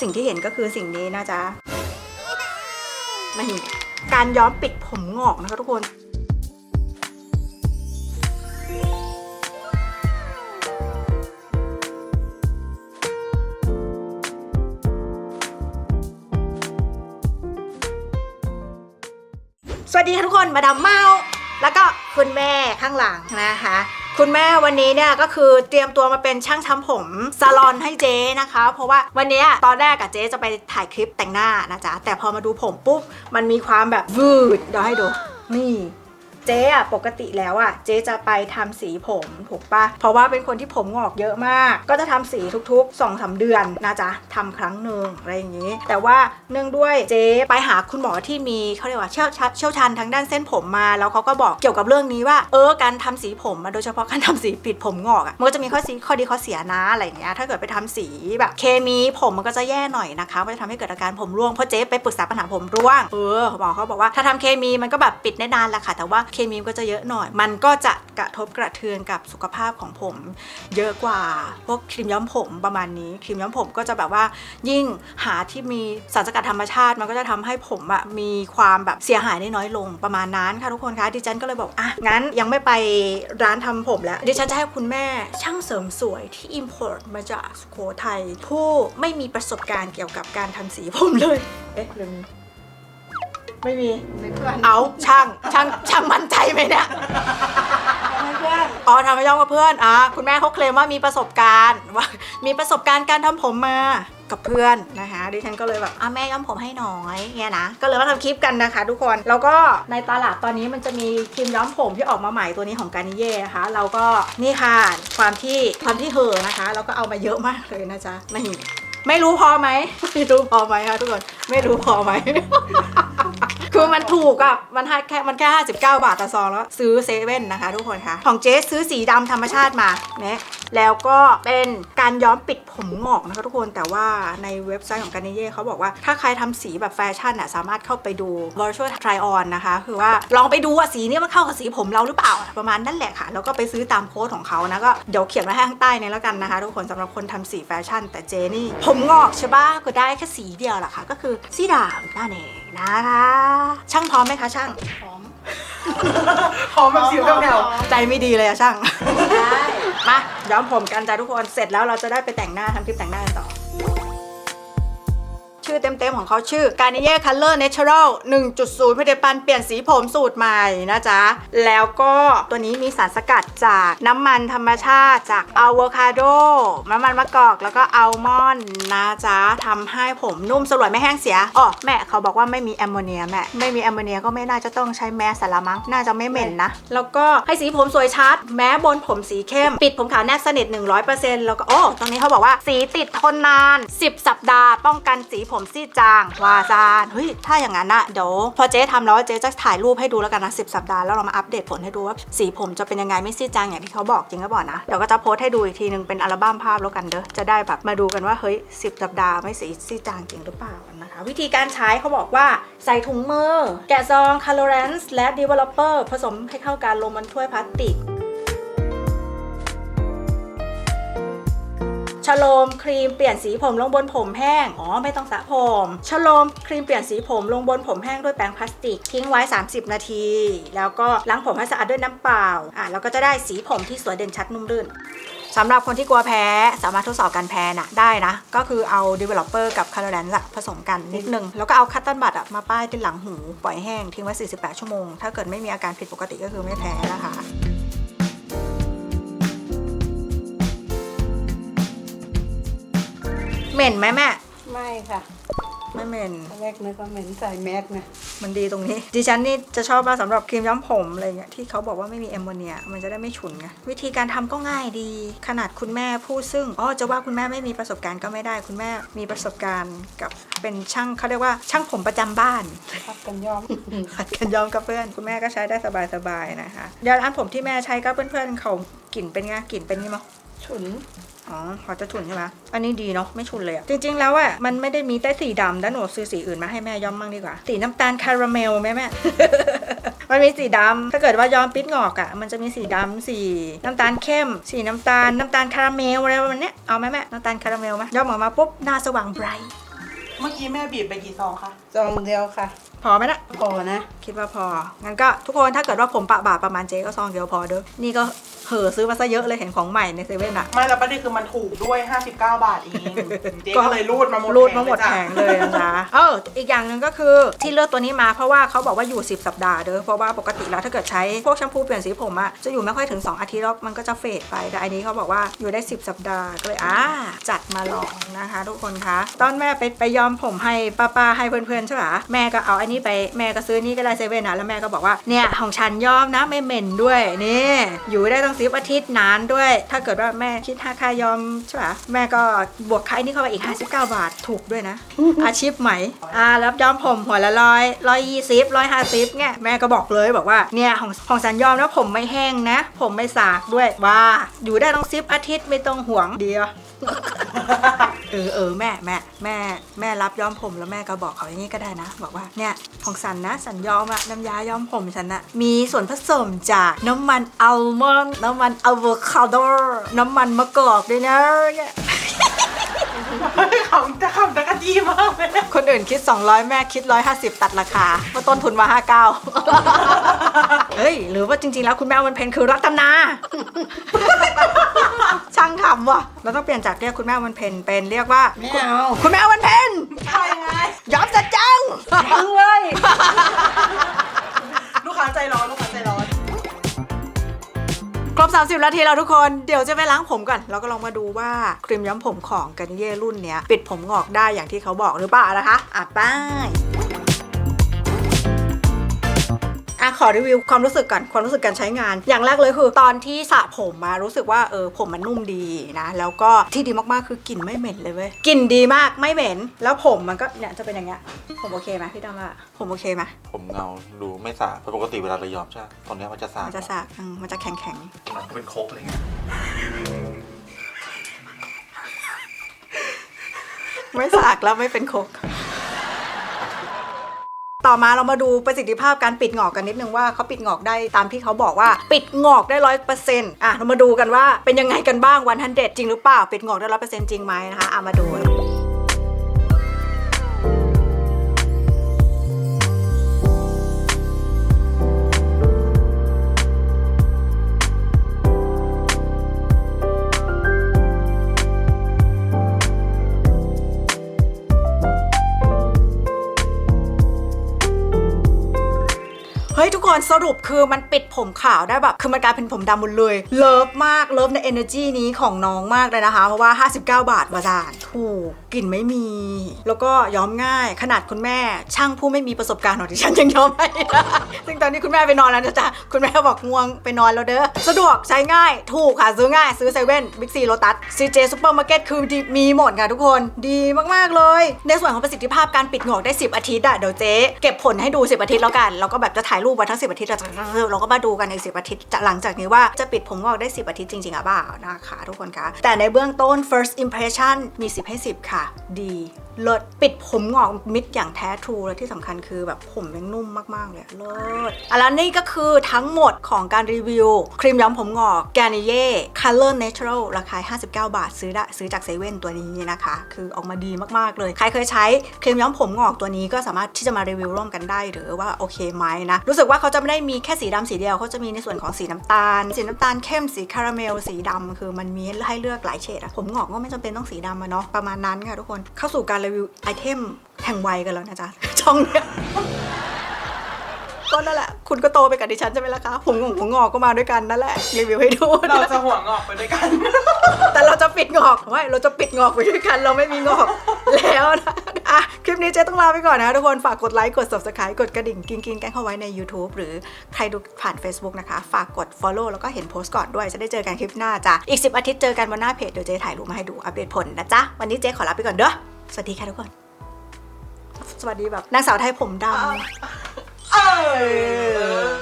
สิ่งที่เห็นก็คือสิ่งนี้นะจ๊ะนี่การย้อมปิดผมงอกนะคะทุกคน สวัสดีค่ะทุกคนมาดามเมาแล้วก็คุณแม่ข้างหลังนะคะ คุณแม่วันนี้เนี่ยก็คือเตรียมตัวมาเป็นช่างทำผมซาลอนให้เจ๊นะคะ เพราะว่าวันนี้ตอนแรกอะเจ๊จะไปถ่ายคลิปแต่งหน้านะจ๊ะแต่พอมาดูผมปุ๊บมันมีความแบบวืดเดี๋ยวให้ดูนี่ เจ๊อะปกติแล้วอะเจ๊จะไปทำสีผมถูกปะเพราะว่าเป็นคนที่ผมงอกเยอะมาก ก็จะทำสีทุกๆ2อสาเดือนนะจ๊ะทำครั้งหนึ่งอะไรอย่างนี้ แต่ว่าเนื่องด้วยเจ๊ไปหาคุณหมอที่มีเขาเรียกว่าเชี่ยวชาญเชี่ยวชาญทางด้านเส้นผมมา แล้วเขาก็บอกเกี่ยวกับเรื่องนี้ว่า เออการทำสีผมอะโดยเฉพาะการทำสีปิดผมงอกอะมันก็จะมีข้อสีข้อดีข้อเสียนะอะไรอย่างเงี้ยถ้าเกิดไปทำสีแบบเคมีผมมันก็จะแย่หน่อยนะคะก็จะทำให้เกิดอาการผมร่วงเพราะเจ๊ไปปรึกษาปัญหาผมร่วงเออหมอเขาบอกว่าถ้าทำเคมีมันก็แบบปิดได้นานแหละค่ะ แต่ว่าเคมีก็จะเยอะหน่อย มันก็จะกระทบกระเทือนกับสุขภาพของผม เยอะกว่าพวกครีมย้อมผมประมาณนี้ครีมย้อมผมก็จะแบบว่ายิ่งหาที่มีสารสกัดธรรมชาติ มันก็จะทำให้ผมอะมีความแบบเสียหายได้น้อยลงประมาณนั้นค่ะทุกคนคะดิฉันก็เลยบอกอะงั้นยังไม่ไปร้านทำผมแล้วดิฉันจะให้คุณแม่ช่างเสริมสวยที่ import มาจากสุโขทัยผู้ไม่มีประสบการณ์เกี่ยวกับการทำสีผมเลยเอ๊ะหรือมี ไม่มี ไม่เพื่อนเอาช่างช่างช่างมั่นใจไหมเนี่ย ไม่เพื่อนอ๋อทำให้ย่องกับเพื่อนอะคุณแม่เขาเคลมว่ามีประสบการณ์ว่ามีประสบการณ์การทำผมมากับเพื่อนนะคะดิฉันก็เลยแบบอะแม่ย้อมผมให้หน่อยเงี้ยนะก็เลยมาทำคลิปกันนะคะ ทุกคนแล้วก็ในตลาดตอนนี้มันจะมีครีมย้อมผมที่ออกมาใหม่ตัวนี้ของการนิเย่นะคะ เราก็นี่ค่ะความที่ความที่เห่อะนะคะเราก็เอามาเยอะมากเลยนะจ๊ะไม่ไม่รู้พอไหมไม่รู้พอไหมคะทุกคนไม่รู้พอไหม คือมันถูกอะมันแค่มันแค่ 59 บาทต่อซองแล้ว ซื้อเซเว่นนะคะ ทุกคนคะของเจ๊ซื้อสีดำธรรมชาติมาเนี่ย แล้วก็เป็นการย้อมปิดผมงอกนะคะทุกคนแต่ว่าในเว็บไซต์ของการนิเย่เขาบอกว่าถ้าใครทำสีแบบแฟชั่นอะสามารถเข้าไปดู virtual try on นะคะ คือว่าลองไปดูว่าสีเนี้มันเข้ากับสีผมเราหรือเปล่าประมาณนั่นแหละค่ะ แล้วก็ไปซื้อตามโค้ดของเขานะก็เดี๋ยวเขียนไว้ให้ข้างใต้นี้แล้วกันนะคะ ทุกคนสำหรับคนทำสีแฟชั่น แต่เจนี่ ผมงอกใช่ปะก็ได้แค่สีเดียวแหละค่ะ ก็คือสีดำนั่นเองนะคะ ช่างพร้อมไหมคะช่างหอมพร้อมแบบสิวแถวใจไม่ดีเลยอะช่าง มาย้อมผมกันจ้าทุกคนเสร็จแล้วเราจะได้ไปแต่งหน้าทำคลิปแต่งหน้ากันต่อ ชื่อเต็มๆของเขาชื่อ Garnier Color Natural 1.0 ผลิตภัณฑ์เปลี่ยนสีผมสูตรใหม่นะจ๊ะ แล้วก็ตัวนี้มีสารสกัดจากน้ำมันธรรมชาติจากอะโวคาโดน้ำมันมะกอกแล้วก็อัลมอนด์นะจ๊ะทำให้ผมนุ่มสลวยไม่แห้งเสียอ๋อแม่เขาบอกว่าไม่มีแอมโมเนียแม่ไม่มีแอมโมเนียก็ไม่น่าจะต้องใช้แมสสละมั้งน่าจะไม่เหม็นนะ แล้วก็ให้สีผมสวยชัด แม้บนผมสีเข้ม ปิดผมขาวแนบสนิท100%แล้วก็โอ้ตรงนี้เขาบอกว่าสีติดทนนาน 10 สัปดาห์ ป้องกันสีผมซีดจางวาซานเฮ้ยถ้าอย่างนั้นอะเดี๋ยวพอเจ๊ทำแล้วเจ๊จะถ่ายรูปให้ดูแล้วกันนะ10สัปดาห์แล้วเรามาอัปเดตผลให้ดูว่าสีผมจะเป็นยังไงไม่ซีดจางอย่างที่เขาบอกจริงก็บอกนะเดี๋ยวก็จะโพสต์ให้ดูอีกทีนึงเป็นอัลบั้มภาพแล้วกันเด้อจะได้แบบมาดูกันว่าเฮ้ย10สัปดาห์ไม่สีซีดจางจริงหรือเปล่านะคะ วิธีการใช้เขาบอกว่าใส่ถุงมือ แกะซอง colorants และ developer ผสมให้เข้ากันลงบนถ้วยพลาสติก โลมครีมเปลี่ยนสีผมลงบนผมแห้ง อ๋อ ไม่ต้องสระผมชโลมครีมเปลี่ยนสีผมลงบนผมแห้งด้วยแปรงพลาสติก ทิ้งไว้ 30 นาที แล้วก็ล้างผมให้สะอาดด้วยน้ำเปล่า อะแล้วก็จะได้สีผมที่สวยเด่นชัดนุ่มรื่นสำหรับคนที่กลัวแพ้สามารถทดสอบการแพ้น่ะได้นะ ก็คือเอา developer กับ colorant อะผสมกันนิดนึง แล้วก็เอาคัตตันบัตอะมาป้ายที่หลังหู ปล่อยแห้งทิ้งไว้ 48 ชั่วโมง ถ้าเกิดไม่มีอาการผิดปกติก็คือไม่แพ้นะคะ ม็นไหมแม่ ไม่ค่ะไม่เหม็นตอนแรกนึกว่าเหม็นใส่แมสนะมันดีตรงนี้ ดิฉันนี่จะชอบมากสำหรับครีมย้อมผมอะไรเงี้ยที่เขาบอกว่าไม่มีแอมโมเนีย มันจะได้ไม่ฉุนไงวิธีการทำก็ง่ายดี ขนาดคุณแม่ผู้ซึ่งอ๋อจะว่าคุณแม่ไม่มีประสบการณ์ก็ไม่ได้คุณแม่มีประสบการณ์กับเป็นช่างเขาเรียกว่าช่างผมประจำบ้าน พับกันย้อม ผัดกันย้อมกับเพื่อนคุณแม่ก็ใช้ได้สบายๆนะคะยาอันผมที่แม่ใช้ก็เพื่อนๆเขากลิ่นเป็นไงกลิ่นเป็นนี่มั้ง ฉุน อ๋อขอจะฉุนใช่ไหมอันนี้ดีเนาะไม่ฉุนเลยอะจริง ๆ แล้วอะมันไม่ได้มีแต่สีดำแล้วหนูซื้อสีอื่นมาให้แม่ย้อมบ้างดีกว่า สีน้ำตาลคาราเมลไหมแม่ มันมีสีดำถ้าเกิดว่าย้อมปิดงอกอะมันจะมีสีดำสีน้ำตาลเข้ม สีน้ำตาลน้ำตาลคาราเมลอะไรประมาณเนี้ยเอาไหมแม่น้ำตาลคาราเมลไหมย้อมออกมาปุ๊บหน้าสว่างไบรท์เมื่อกี้แม่บีบไปกี่ซองคะซองเดียวค่ะ พอไหมนะพอนะ คิดว่าพอ งั้นก็ทุกคนถ้าเกิดว่าผมปะบาประมาณเจ๊ก็ซองเดียวพอเด้อ นี่ก็เห่อซื้อมาซะเยอะเลยเห็นของใหม่ในเซเว่นอะไม่แล้วประเด็นคือมันถูกด้วย 59 บาทเองเจ๊ก็เลยรูดมาหมดรูดมาหมดจ้ะแผงเลยนะจ๊ะเอออีกอย่างหนึ่งก็คือที่เลือกตัวนี้มาเพราะว่าเขาบอกว่าอยู่ 10 สัปดาห์เด้อเพราะว่าปกติแล้วถ้าเกิดใช้พวกแชมพูเปลี่ยนสีผมอะจะอยู่ไม่ค่อยถึง 2 อาทิตย์แล้วมันก็จะเฟดไปแต่อันนี้เขาบอกว่าอยู่ได้ 10 สัปดาห์ก็เลยอ่าจัดมาลองนะคะ ทุกคนคะ ตอนแม่ไปไปย้อมผมให้ป้าๆให้เพื่อนๆใช่ปะแม่ก็เอาอันนี้ไปแม่ก็ซื้อนี่ก็ได้เซเว่นนะแล้วแม่ก็บอกว่าเนี่ยของฉันย้อมนะไม่เหม็นด้วยนี่อยู่ได้ตั้งสิบอาทิตย์นานด้วย ถ้าเกิดว่าแม่คิดค่าค่ายอมใช่ปะแม่ก็บวกค่าอันนี้เข้าไปอีก 59 บาทถูกด้วยนะ อาชีพใหม่อ่ารับย้อมผมหัวละร้อยร้อยยี่สิบร้อยห้าสิบเนี่ยแม่ก็บอกเลยบอกว่าเนี่ยของของสันยอมนะผมไม่แห้งนะ ผมไม่สากด้วยว่าอยู่ได้ต้องซิบอาทิตย์ไม่ต้องห่วงเดียว เออเออแม่แม่แม่แม่รับย้อมผมแล้วแม่ก็บอกเขาอย่างนี้ก็ได้นะ บอกว่าเนี่ยของสันนะสันย้อมอะน้ำยาย้อมผมฉันอะมีส่วนผสมจากน้ำมันอัลมอนด์น้ำมันอะโวคาโดน้ำมันมะกอกด้วยนะเนี่ย ขำจะขำจะกระจีมากเลยคนอื่นคิด 200 แม่คิด 150 ตัดราคาเพราะต้นทุนมา 59 เฮ้ย หรือว่าจริงๆ แล้วคุณแม่วันเพ็ญคือรัตนา ช่างขำว่ะ เราต้องเปลี่ยนจากเรียกคุณแม่วันเพ็ญเป็นเรียกว่า ไม่เอาคุณแม่วันเพ็ญใช่ไงยอมจะจังทั้งเลย ลูกค้าใจร้อนลูกค้าใจ ร้อนครบ 30 นาทีแล้วทุกคน เดี๋ยวจะไปล้างผมก่อน แล้วก็ลองมาดูว่าครีมย้อมผมของกันเย่รุ่นเนี้ยปิดผมงอกได้อย่างที่เขาบอกหรือเปล่านะคะอะไป้าย อะขอรีวิวความรู้สึกก่อนความรู้สึกการใช้งาน อย่างแรกเลยคือ ตอนที่สระผมมารู้สึกว่าเออผมมันนุ่มดีนะ แล้วก็ที่ดีมากๆคือกลิ่นไม่เหม็นเลยเว้ยกลิ่นดีมากไม่เหม็น แล้วผมมันก็เนี่ยจะเป็นอย่างเงี้ยผมโอเคไหมพี่ดำว่าผมโอเคไหมผมเงาดูไม่สาเพราะปกติเวลาเรายอมใช่ไหมตอนเนี้ยมันจะสามันจะสระอืมมันจะแข็งแข็งๆมันเป็นโคกอะไรเงี้ยไม่สากแล้วไม่เป็นโคก ต่อมาเรามาดูประสิทธิภาพการปิดหงอกกันนิดนึงว่าเขาปิดหงอกได้ตามที่เขาบอกว่าปิดหงอกได้ร้อยเปอร์เซ็นต์อะเรามาดูกันว่าเป็นยังไงกันบ้างวันทันเด็ดจริงหรือเปล่าปิดหงอกได้ร้อยเปอร์เซ็นต์จริงไหมนะคะอะมาดู เฮ้ยทุกคนสรุปคือมันปิดผมขาวได้แบบคือมันกลายเป็นผมดำหมดเลย เลิฟมาก เลิฟใน energy นี้ของน้องมากเลยนะคะ เพราะว่า 59 บาทมาจานถูก กลิ่นไม่มี แล้วก็ย้อมง่ายขนาดคุณแม่ ช่างผู้ไม่มีประสบการณ์ของดิฉันยังย้อมให้ ซึ่งตอนนี้คุณแม่ไปนอนแล้วนะจ๊ะคุณแม่บอกง่วงไปนอนแล้วเด้อสะดวกใช้ง่ายถูกค่ะซื้อง่ายซื้อเซเว่นบิ๊กซีโลตัสซีเจซูเปอร์มาร์เก็ตคือดีมีหมดค่ะทุกคนดีมากๆเลย ในส่วนของประสิทธิภาพการปิดหงอกได้ 10 อาทิตย์อะเดี๋ยวเจ๊เก็บผลให้ดู 10 อาทิตย์แล้วกันแล้วก็แบบจะถ่ายรูปไว้ทั้ง 10 อาทิตย์เราจะเราก็มาดูกันใน 10 อาทิตย์จะหลังจากนี้ว่าจะปิดผมงอกได้ 10 อาทิตย์จริงๆอเปล่านะคะทุกคนคะแต่ในเบื้องต้น first impression มี 10 ให้ 10 ค่ะดีเลิศปิดผมงอกมิดอย่างแท้ทรูและที่สำคัญคือแบบผมยังนุ่มมาก ๆ เลยเลิศอะแล้วนี่ก็คือทั้งหมดของการรีวิว ครีมย้อมผมงอก g a r n i e r Color Natural ราคา 59 บาท ซื้อได้ซื้อจากเซเว่นตัวนี้นะคะ คือออกมาดีมากๆเลย ใครเคยใช้ครีมย้อมผมงอกตัวนี้ก็สามารถที่จะมารีวิวร่วมกันได้หรือว่าโอเคไหมนะ รู้สึกว่าเขาจะไม่ได้มีแค่สีดำสีเดียวเขาจะมีในส่วนของสีน้ำตาล สีน้ำตาลเข้มสีคาราเมลสีดำคือมันมีให้เลือกหลายเฉดอะผมงอกก็ไม่จำเป็นต้องสีดำอะเนาะประมาณนั้นค่ะทุกคนเข้าสู่การรีวิวไอเทมแห่งวัยกันแล้วนะจ๊ะ ช่องเนี้ยก็นั่นแหละ คุณก็โตไปกับดิฉันใช่ไหมล่ะคะผมงอกผมงอกก็มาด้วยกันนั่นแหละรีวิวให้ดู เราจะหัวงอกไปด้วยกัน แต่เราจะปิดงอกไม่เราจะปิดงอกไปด้วยกัน เราไม่มีงอกแล้วนะอะคลิปนี้เจ๊ต้องลาไปก่อนนะทุกคนฝากกดไลค์กด subscribe กดกระดิ่งกิ้งกิ้งแกล้งเข้าไว้ใน YouTube หรือใครดูผ่าน Facebook นะคะ ฝากกด follow แล้วก็เห็นโพสต์ก่อนด้วยจะได้เจอกันคลิปหน้าจ้ะอีก 10 อาทิตย์เจอกันบนหน้าเพจเดี๋ยวเจ๊ถ่ายรูปมาให้ดูอัปเดตผลนะจ๊ะวันนี้เจ๊ขอลาไปก่อนเด้อ สวัสดีค่ะทุกคน สวัสดีแบบนางสาวไทยผมดำ เออ